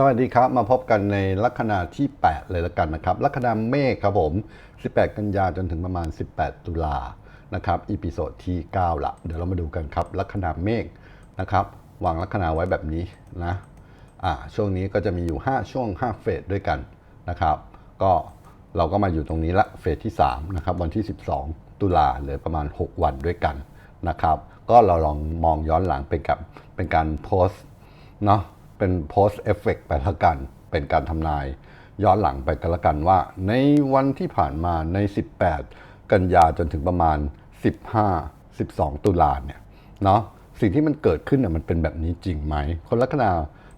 สวัสดีครับมาพบกันในลัคนาที่ 8 เลยละกันนะครับลัคนาเมษครับผม 18 กันยาจนถึงประมาณ 18 ตุลานะครับอีพิโซดที่ 9 ละ เดี๋ยวเรามาดูกันครับลัคนาเมษนะครับวางลัคนาไว้แบบนี้นะอ่าช่วงนี้ก็จะมีอยู่ 5 ช่วง 5 เฟสด้วยกันนะครับ ก็เราก็มาอยู่ตรงนี้ละเฟสที่3นะครับวันที่ 12 ตุลาเหลือประมาณ 6 วันด้วยกันนะครับ ก็เราลองมองย้อนหลังเป็นกับเป็นการโพสเนาะ เป็น post effect ไปละกัน เป็นการทำนาย ย้อนหลังไปกันละกันว่า ในวันที่ผ่านมาใน 18 กันยาจนถึงประมาณ 15 12 ตุลาเนี่ยเนาะสิ่งที่มันเกิดขึ้นน่ะมันเป็นแบบนี้จริงไหม คนลัคนา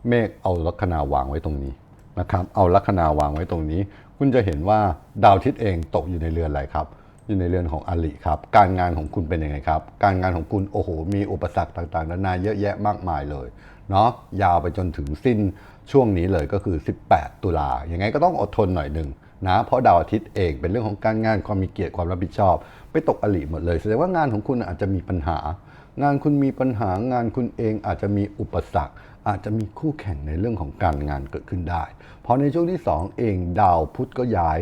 เมฆเอาลัคนาวางไว้ตรงนี้นะครับ เอาลัคนาวางไว้ตรงนี้ คุณจะเห็นว่าดาวอาทิตย์เองตกอยู่ในเรือนอะไรครับ อยู่ในเรือนของอลิครับ การงานของคุณเป็นยังไงครับ การงานของคุณโอ้โห มีอุปสรรคต่างๆนานาเยอะแยะมากมายเลยเนาะยาวไปจนถึงสิ้นช่วงนี้เลยก็คือ 18 ตุลาอยังไงก็ต้องอดทนหน่อยหนึ่งนะเพราะดาวอาทิตย์เองเป็นเรื่องของการงานความมีเกียรติความรับผิดชอบ ไปตกอลิหมดเลยแสดงว่างานของคุณอาจจะมีปัญหา งานคุณมีปัญหางานคุณเองอาจจะมีอุปสรรค อาจจะมีคู่แข่งในเรื่องของการงานเกิดขึ้นได้ เพราะในช่วงที่ 2 เองดาวพุธก็ย้าย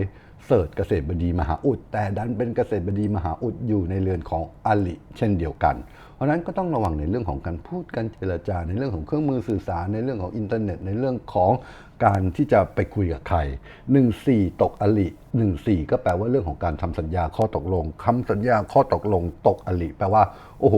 เสิร์ชเกษตรบดีมหาอุด แต่ดันเป็นเกษตรบดีมหาอุดอยู่ในเรือนของอลิเช่นเดียวกัน เพราะนั้นก็ต้องระวังในเรื่องของการพูดการเจรจา ในเรื่องของเครื่องมือสื่อสาร ในเรื่องของอินเทอร์เน็ต ในเรื่องของการที่จะไปคุยกับใคร 14 ตกอลิ14 ก็แปลว่าเรื่องของการทำสัญญาข้อตกลงคำสัญญาข้อตกลง ตกอลิแปลว่า โอ้โห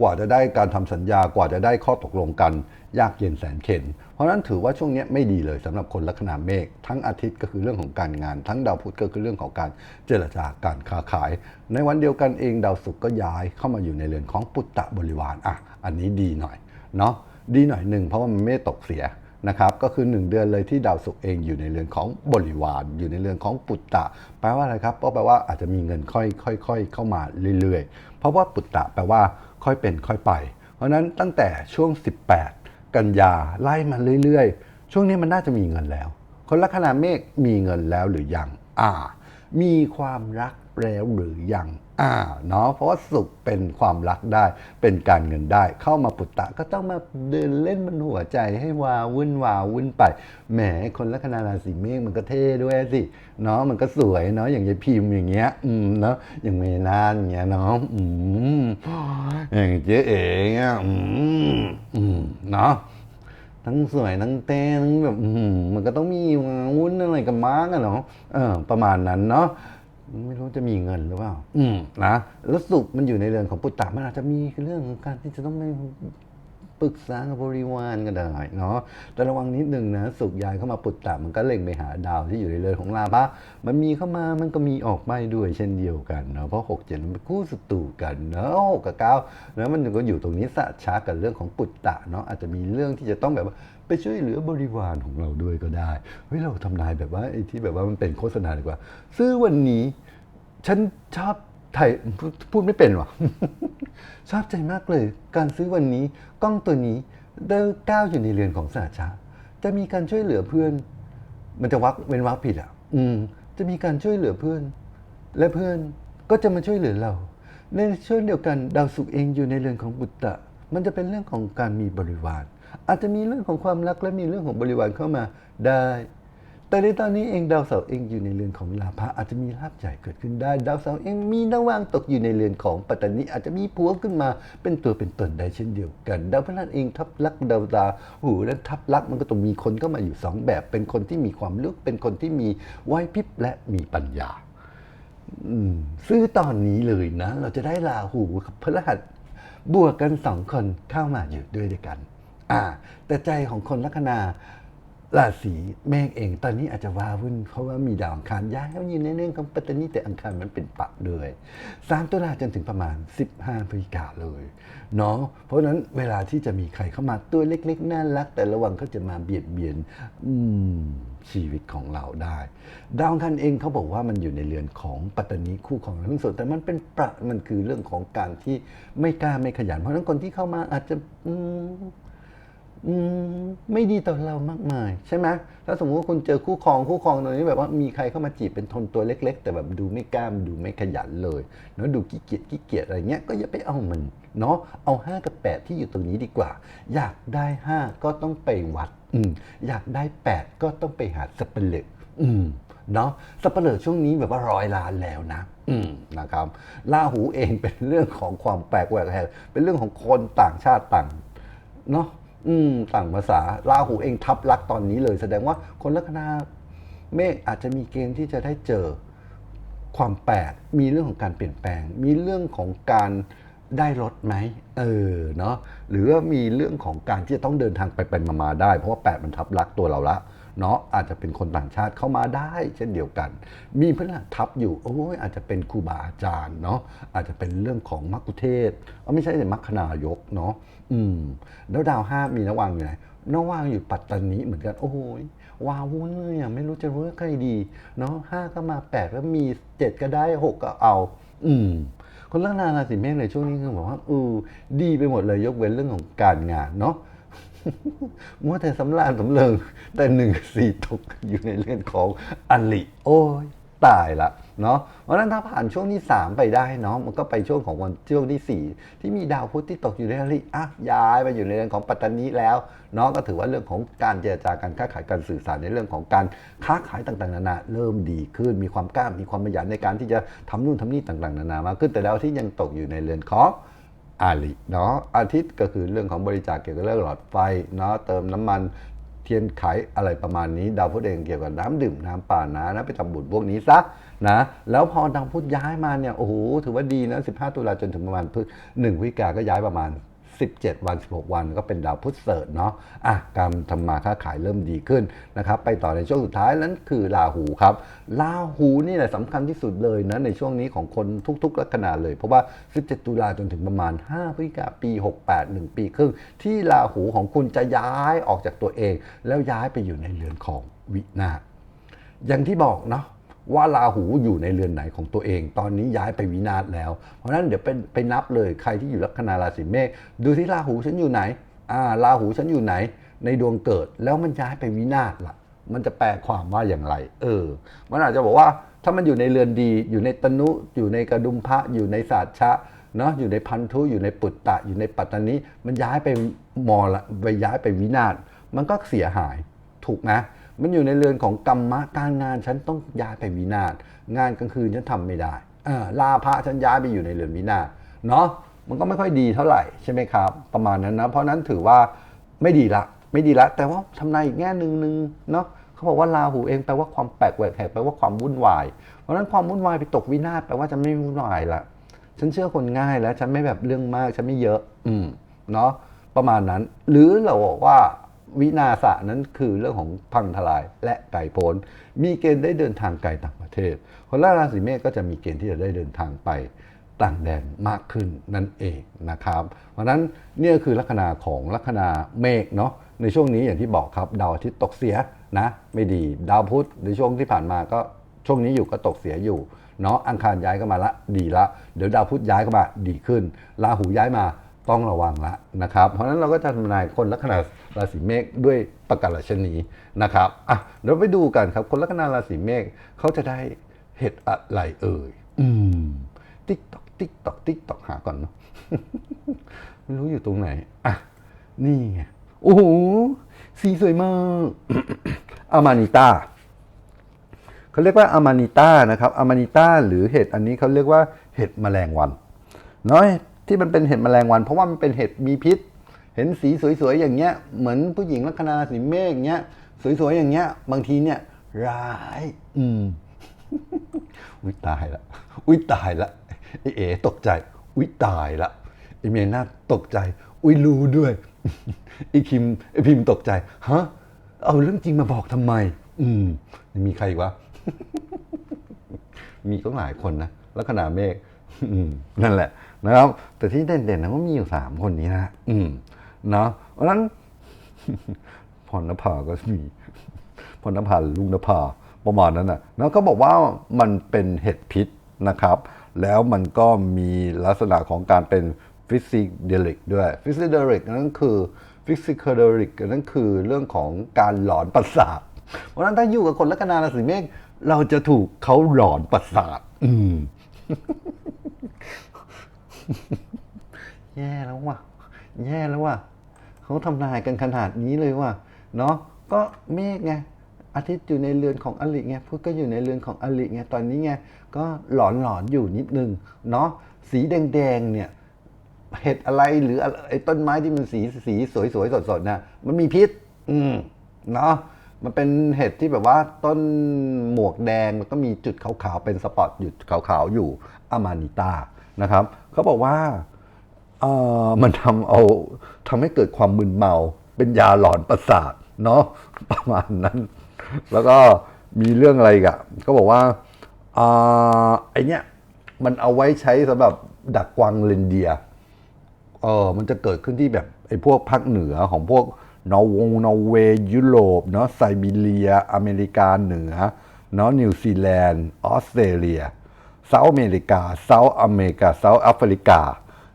กว่าจะได้การทำสัญญากว่าจะได้ข้อตกลงกันยากเย็นแสนเข็ญเพราะฉะนั้นถือว่าช่วงนี้ไม่ดีเลยสำหรับคนลัคนาเมษทั้งอาทิตย์ก็คือเรื่องของการงาน ทั้งดาวพุธก็คือเรื่องของการเจรจาการค้าขาย ในวันเดียวกันเองดาวศุกร์ก็ย้ายเข้ามาอยู่ในเรือนของปุตตะบริวารอะอันนี้ดีหน่อยเนาะดีหน่อยหนึ่งเพราะว่ามันไม่ตกเสียนะครับก็คือ 1 เดือนเลยที่ดาวศุกร์เองอยู่ในเรือนของบริวาร อยู่ในเรือนของปุตตะ แปลว่าอะไรครับก็แปลว่าอาจจะมีเงินค่อยค่อยๆเข้ามาเรื่อยๆ เพราะว่าปุตตะแปลว่า ค่อยเป็นค่อยไป เพราะนั้นตั้งแต่ช่วง 18 กันยาไล่มาเรื่อยๆ ช่วงนี้มันน่าจะมีเงินแล้ว คนลัคนาเมฆมีเงินแล้วหรือยังอ่า มีความรัก แล้วหรือยังอ่าเนาะเพราะว่าสุขเป็นความรักได้ เป็นการเงินได้ เข้ามาปุตตะก็ต้องมาเดินเล่นบนหัวใจให้วาวุ่นวาวุ่นไปแหมคนลัคนาราศีเมษมันก็เท่ด้วยสิเนาะมันก็สวยเนาะอย่างยายพิมพ์อย่างเงี้ยอืมเนาะอย่างเมนานอย่างเงี้ยเนาะอืมอย่างเจ๊เอ๋เงี้ยอืมอืมเนาะทั้งสวยทั้งเต้ทั้งแบบอื้อหือมันก็ต้องมีวุ้นอะไรกับมากอะเนาะเออประมาณนั้นเนาะ ไม่รู้จะมีเงินหรือเปล่าอืมนะแล้วสุขมันอยู่ในเรือนของปุตตะมันอาจจะมีเรื่องของการที่จะต้องไปปรึกษากับบริวารก็ได้เนาะแต่ระวังนิดนึงนะสุขย้ายเข้ามาปุตตะมันก็เล็งไปหาดาวที่อยู่ในเรือนของลาภะมันมีเข้ามามันก็มีออกไปด้วยเช่นเดียวกันเนาะเพราะหกเจ็ดมันเป็นคู่ศัตรูกันเนาะหกกับเก้าแล้วมันก็อยู่ตรงนี้สะช้ากับเรื่องของปุตตะเนาะอาจจะมีเรื่องที่จะต้องแบบว่า ไปช่วยเหลือบริวารของเราด้วยก็ได้เฮ้ยเราทำนายแบบว่าไอ้ที่แบบว่ามันเป็นโฆษณาดีกว่า ซื้อวันนี้ ฉันชอบไทยพูดไม่เป็นว่ะชอบใจมากเลย การซื้อวันนี้กล้องตัวนี้เดอก้าวอยู่ในเรือนของสาชาจะมีการช่วยเหลือเพื่อน มันจะวักเว้นวักผิดอะ อืม จะมีการช่วยเหลือเพื่อน และเพื่อนก็จะมาช่วยเหลือเรา ในช่วงเดียวกันดาวศุกเองอยู่ในเรือนของบุตตะ มันจะเป็นเรื่องของการมีบริวาร อาจจะมีเรื่องของความรักและมีเรื่องของบริวารเข้ามาได้ แต่ในตอนนี้เองดาวเสาร์เองอยู่ในเรือนของลาภะอาจจะมีลาภใหญ่เกิดขึ้นได้ ดาวเสาร์เองมีนว่างตกอยู่ในเรือนของปัตตานีอาจจะมีผัวขึ้นมาเป็นตัวเป็นตนได้เช่นเดียวกัน ดาวพฤหัสเองทับลักดาวตาหูและทับลักมันก็ต้องมีคนเข้ามาอยู่สองแบบ เป็นคนที่มีความลึกเป็นคนที่มีไหวพริบและมีปัญญาซื้อตอนนี้เลยนะ เราจะได้ลาหูกับพฤหัสบวกกันสองคนเข้ามาอยู่ด้วยด้วยกัน อ่า แต่ใจของคนลัคนาราศีเมษเอง ตอนนี้อาจจะว้าวุ่นเพราะว่ามีดาวอังคารย้ายเข้ายู่ในเรื่องของปัตตานีแต่อังคารมันเป็นปักเลยสามตุลาจนถึงประมาณ 15พฤศจิกาเลยเนาะเพราะนั้นเวลาที่จะมีใครเข้ามาตัวเล็กๆน่ารัก แต่ระวังเขาจะมาเบียดเบียนชีวิตของเราได้ ดาวอังคารเองเขาบอกว่ามันอยู่ในเรือนของปัตตานีคู่ของทั้งส่วนแต่มันเป็นประมันคือเรื่องของการที่ไม่กล้าไม่ขยัน เพราะนั้นคนที่เข้ามาอาจจะ ไม่ดีต่อเรามากมาย ใช่ไหมถ้าสมมติว่าคุณเจอคู่ครองคู่ครองตรงนี้แบบว่ามีใครเข้ามาจีบเป็นทนตัวเล็ก ๆ แต่แบบดูไม่กล้ามดูไม่ขยันเลยเนาะดูขี้เกียจขี้เกียจอะไรเงี้ยก็อย่าไปเอามันเนาะเอา 5 กับ 8 ที่อยู่ตรงนี้ดีกว่า อยากได้ 5 ก็ต้องไปวัดอืมอยากได้แปดก็ต้องไปหาสเปเลกอืมเนาะสเปเลกช่วงนี้แบบว่าร้อยล้านแล้วนะนะครับลาหูเองเป็นเรื่องของความแปลกแหวกแหวกเป็นเรื่องของคนต่างชาติต่างเนาะ อืมต่างภาษาราหูเองทับลักตอนนี้เลย แสดงว่าคนลัคนาเมฆอาจจะมีเกณฑ์ที่จะได้เจอความแปลกมีเรื่องของการเปลี่ยนแปลง มีเรื่องของการได้รถไหมเออเนาะหรือว่ามีเรื่องของการที่จะต้องเดินทางไปไปมามาได้ เพราะว่าแปดมันทับลักตัวเราละ เนาะอาจจะเป็นคนต่างชาติเข้ามาได้เช่นเดียวกัน มีพฤหัสทับอยู่โอ้ยอาจจะเป็นครูบาอาจารย์เนาะอาจจะเป็นเรื่องของมัคคุเทศเอาไม่ใช่แต่มัคคนายกเนาะอืมแล้วดาวห้ามีนวางอยู่ไหนนวางอยู่ปัตตานีเหมือนกันโอ้ยวาวุ่นเลยอะไม่รู้จะเลือกใครดีเนาะห้าก็มาแปดแล้วมีเจ็ดก็ได้หกก็เอา อืมคนลัคนาราศีเมษเลยช่วงนี้คือบอกว่าเออดีไปหมดเลยยกเว้นเรื่องของการงานเนาะ มัวแต่สำราญสำเริง แต่หนึ่งสี่ตกอยู่ในเรื่องของอลิโอ้ยตายละเนาะเพราะนั้นถ้าผ่านช่วงที่ 3 ไปได้เนาะมันก็ไปช่วงของวันช่วงที่ 4 ที่มีดาวพุธที่ตกอยู่ในอลิอะย้ายไปอยู่ในเรื่องของปัตตานีแล้วเนาะก็ถือว่าเรื่องของการเจรจาการค้าขายการสื่อสารในเรื่องของการค้าขายต่างๆนานาเริ่มดีขึ้นมีความกล้ามีความขยันในการที่จะทำนู่นทำนี่ต่างๆ นานามากขึ้นแต่ดาวที่ยังตกอยู่ในเรือนของ อาลีเนาะอาทิตย์ก็คือเรื่องของบริจาคเกี่ยวกับเรื่องหลอดไฟเนาะเติมน้ำมันเทียนไขอะไรประมาณนี้ ดาวพุธเองเกี่ยวกับน้ำดื่มน้ำป่านะนะไปทำบุญพวกนี้ซะนะแล้วพอดาวพุธย้ายมาเนี่ยโอ้โหถือว่าดีนะ 15 ตุลาจนถึงประมาณพฤหนึ่งพฤศจิกาก็ย้ายประมาณ 17 วัน 16 วันก็เป็นดาวพุธเสริร์เนาะอะการทำมาค้าขายเริ่มดีขึ้นนะครับไปต่อในช่วงสุดท้ายนั้นคือราหูครับราหูนี่แหละสำคัญที่สุดเลยนะในช่วงนี้ของคนทุกๆลัคนาเลย เพราะว่า 17 ตุลาจนถึงประมาณ 5พฤศจิกาปี 68 1 ปีครึ่ง ที่ราหูของคุณจะย้ายออกจากตัวเอง แล้วย้ายไปอยู่ในเรือนของวินาศอย่างที่บอกเนาะ ว่าราหูอยู่ในเรือนไหนของตัวเอง ตอนนี้ย้ายไปวินาศแล้ว เพราะนั้นเดี๋ยวไปไปนับเลยใครที่อยู่ลัคนาราศีเมษดูที่ราหูฉันอยู่ไหนอ่าราหูฉันอยู่ไหน ในดวงเกิดแล้วมันย้ายไปวินาศล่ะ มันจะแปลความว่าอย่างไร เออ มันอาจจะบอกว่าถ้ามันอยู่ในเรือนดีอยู่ในตนุอยู่ในกระดุมพระอยู่ในศาสตร์ชะเนาะอยู่ในพันธุอยู่ในปุตตะ อยู่ในปัตตานีมันย้ายไปมอละไปย้ายไปวินาศมันก็เสียหายถูกนะมั มันอยู่ในเรือนของกรรมะการงานฉันต้องย้ายไปวินาศงานกลางคืนฉันทำไม่ได้ลาพระฉันย้ายไปอยู่ในเรือนวินาศเนาะมันก็ไม่ค่อยดีเท่าไหร่ใช่ไหมครับ ประมาณนั้นนะ เพราะนั้นถือว่าไม่ดีละไม่ดีละ แต่ว่าทำนายอีกแง่หนึ่งหนึ่งเนาะเขาบอกว่าราหูเองแปลว่าความแปลกแหวกแหกแปลว่าความวุ่นวาย เพราะฉะนั้นความวุ่นวายไปตกวินาศแปลว่าจะไม่วุ่นวายละฉันเชื่อคนง่ายแล้วฉันไม่แบบเรื่องมากฉันไม่เยอะ อืมเนาะประมาณนั้น หรือเราบอกว่า วินาศะนั้นคือเรื่องของพังทลายและไก่โพ้นมีเกณฑ์ได้เดินทางไกลต่างประเทศ คนราศีเมษก็จะมีเกณฑ์ที่จะได้เดินทางไปต่างแดนมากขึ้นนั่นเองนะครับ เพราะฉะนั้นเนี่ยคือลัคนาของลัคนาเมฆเนาะในช่วงนี้อย่างที่บอกครับดาวอาทิตย์ตกเสียนะไม่ดีดาวพุธในช่วงที่ผ่านมาก็ช่วงนี้อยู่ก็ตกเสียอยู่เนาะอังคารย้ายก็มาละดีละ เดี๋ยวดาวพุธย้ายก็มาดีขึ้นราหูย้ายมา ต้องระวังละนะครับ เพราะฉะนั้นเราก็จะทำนายคนลัคนาราศีเมษด้วยประกาศชนีนะครับอะเดี๋ยวไปดูกันครับ คนลัคนาราศีเมษเขาจะได้เห็ดอะไรเอ่ย อืม ติ๊กตอกติ๊กตอกติ๊กตอกหาก่อนเนาะไม่รู้อยู่ตรงไหน อะ นี่ไง โอ้โห สีสวยมาก อามานิต้าเขาเรียกว่าอามานิต้านะครับ อามานิต้าหรือเห็ดอันนี้เขาเรียกว่าเห็ดแมลงวัน น้อย ที่มันเป็นเห็ดแมลงวัน เพราะว่ามันเป็นเห็ดมีพิษ เห็นสีสวยๆอย่างเงี้ยเหมือนผู้หญิงลัคนาสีเมฆอย่างเงี้ยสวยๆอย่างเงี้ย บางทีเนี่ย ร้าย อืมอุ้ยตายละอุ้ยตายละไอเอ๋ตกใจ อุ้ยตายละไอเมียน่าตกใจ อุ้ยรู้ด้วยไอคิมไอพิมตกใจฮะเอาเรื่องจริงมาบอกทำไม อืมมีใครอีกวะมีก็หลายคนนะลัคนาเมฆ นั่นแหละนะครับแต่ที่เด่นๆนะก็มีอยู่สามคนนี้นะอืมเนาะเพราะฉะนั้นพรณภาก็มีพรณภาลุงนภาประมาณนั้นนะแล้วก็บอกว่ามันเป็นเห็ดพิษนะครับ แล้วมันก็มีลักษณะของการเป็นฟิสิกเดลิกด้วยฟิสิกเดลิกนั่นคือฟิสิกเดลิกนั่นคือเรื่องของการหลอนประสาทเพราะฉะนั้นถ้าอยู่กับคนลัคนาราศีเมษเราจะถูกเขาหลอนประสาท อืม แย่แล้วว่ะ แย่แล้วว่ะเขาทำนายกันขนาดนี้เลยว่ะ เนาะก็เมฆไงอาทิตย์อยู่ในเรือนของอลิไงพุธก็อยู่ในเรือนของอลิไงตอนนี้ไงก็หลอนหลอนๆอยู่นิดนึงเนาะสีแดงๆเนี่ยเห็ดอะไรหรือไอ้ต้นไม้ที่มันสีสีสวยสวยสดสดๆนะมันมีพิษ อืมเนาะ มันเป็นเห็ดที่แบบว่าต้นหมวกแดงแล้วก็มีจุดขาวๆเป็นสปอตอยู่ขาวๆอยู่อามานิตานะครับเขาบอกว่าเออมันทำเอาทำให้เกิดความมึนเมา เป็นยาหลอนประสาทเนาะประมาณนั้น แล้วก็มีเรื่องอะไรกอะก็บอกว่าอ่าไอเนี้ยมันเอาไว้ใช้สำหรับดักกวางเรนเดียเออมันจะเกิดขึ้นที่แบบไอพวกภาคเหนือของพวก นอร์วงนอร์เวย์ยุโรปเนาะไซบีเรีย อเมริกาเหนือเนาะนิวซีแลนด์ออสเตรเลียเซาท์อเมริกาเซาท์อเมริกาเซาท์แอฟริกา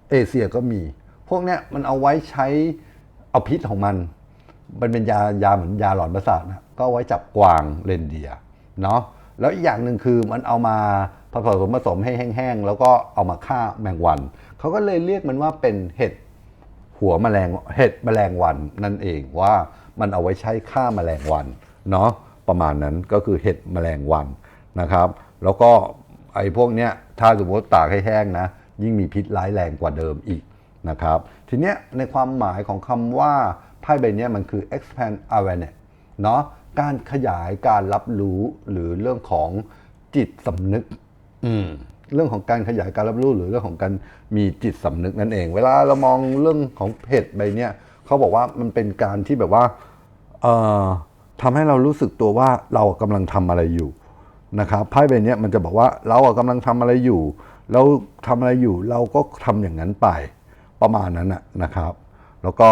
เอเชียก็มี พวกเนี้ยมันเอาไว้ใช้เอาพิษของมัน มันเป็นยายาเหมือนยาหลอนประสาทนะก็ไว้จับกวางเรนเดียเนาะแล้วอีกอย่างหนึ่งคือมันเอามาผสมผสมให้แห้งๆ แล้วก็เอามาฆ่าแมงวัน เขาก็เลยเรียกมันว่าเป็นเห็ด หัวแมลงเห็ดแมลงวันนั่นเองว่ามันเอาไว้ใช้ฆ่าแมลงวันเนาะประมาณนั้นก็คือเห็ดแมลงวันนะครับ แล้วก็ไอ้พวกเนี้ยถ้าสมมติตากให้แห้งนะ ยิ่งมีพิษร้ายแรงกว่าเดิมอีกนะครับ ทีเนี้ยในความหมายของคำว่าไพ่ใบเนี้ยมันคือ expand awareness เนาะการขยายการรับรู้หรือเรื่องของจิตสำนึก อืม เรื่องของการขยายการรับรู้หรือเรื่องของการมีจิตสำนึกนั่นเอง เวลาเรามองเรื่องของเพจใบเนี้ยเขาบอกว่ามันเป็นการที่แบบว่าเอ่อทำให้เรารู้สึกตัวว่าเรากำลังทำอะไรอยู่นะครับไพ่ใบเนี้ยมันจะบอกว่าเราอะกำลังทำอะไรอยู่ เราทำอะไรอยู่ เราก็ทำอย่างนั้นไปประมาณนั้นนะนะครับ แล้วก็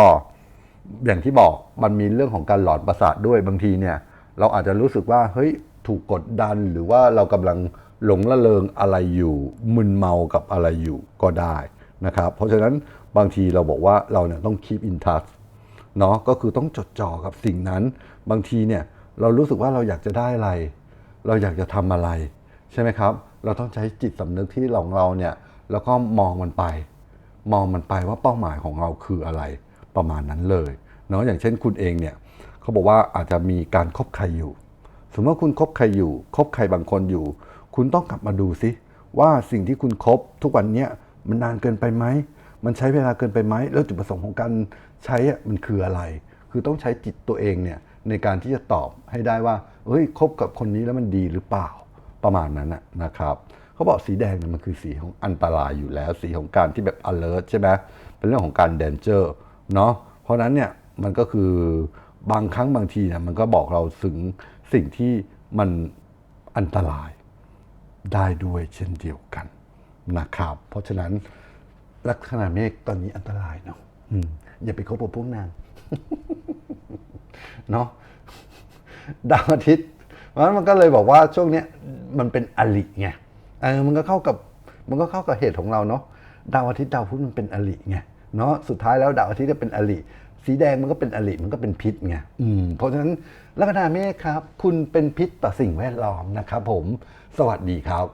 อย่างที่บอกมันมีเรื่องของการหลอนประสาทด้วยบางทีเนี่ย เราอาจจะรู้สึกว่าเฮ้ยถูกกดดันหรือว่าเรากำลัง หลงละเลงอะไรอยู่มึนเมากับอะไรอยู่ก็ได้นะครับเพราะฉะนั้นบางทีเราบอกว่าเราเนี่ยต้อง keep in touch เนาะก็คือต้องจดจ่อกับสิ่งนั้น บางทีเนี่ยเรารู้สึกว่าเราอยากจะได้อะไร เราอยากจะทำอะไร ใช่ไหมครับ เราต้องใช้จิตสำนึกที่ของเราเนี่ยแล้วก็มองมันไป มองมันไปว่าเป้าหมายของเราคืออะไรประมาณนั้นเลยเนาะอย่างเช่นคุณเองเนี่ยเขาบอกว่าอาจจะมีการคบใครอยู่ สมมติว่าคุณคบใครอยู่คบใครบางคนอยู่ คุณต้องกลับมาดูซิว่าสิ่งที่คุณครบทุกวันนี้มันนานเกินไปไหม มันใช้เวลาเกินไปไหม แล้วจุดประสงค์ของการใช้มันคืออะไร คือต้องใช้จิตตัวเองเนี่ยในการที่จะตอบให้ได้ว่า เฮ้ยคบกับคนนี้แล้วมันดีหรือเปล่าประมาณนั้นนะนะครับเขาบอกสีแดงเนี่ยมันคือสีของอันตรายอยู่แล้ว สีของการที่แบบ alert ใช่ไหมเป็นเรื่องของการ danger เนาะเพราะนั้นเนี่ยมันก็คือบางครั้งบางทีเนี่ยมันก็บอกเราถึงสิ่งที่มันอันตราย ได้ด้วยเช่นเดียวกันนะครับ เพราะฉะนั้นลัคนาเมฆตอนนี้อันตรายเนาะอืมอย่าไปคบกับพวกนางเนาะดาวอาทิตย์เพราะฉะนั้นมันก็เลยบอกว่าช่วงเนี้ยมันเป็นอลิไงเออมันก็เข้ากับมันก็เข้ากับเหตุของเราเนาะดาวอาทิตย์ดาวพุธมันเป็นอลิไงเนาะสุดท้ายแล้วดาวอาทิตย์ก็เป็นอลิสีแดงมันก็เป็นอลิมันก็เป็นพิษไงอืมเพราะฉะนั้นลัคนาเมษครับ คุณเป็นพิษต่อสิ่งแวดล้อมนะครับผม สวัสดีครับ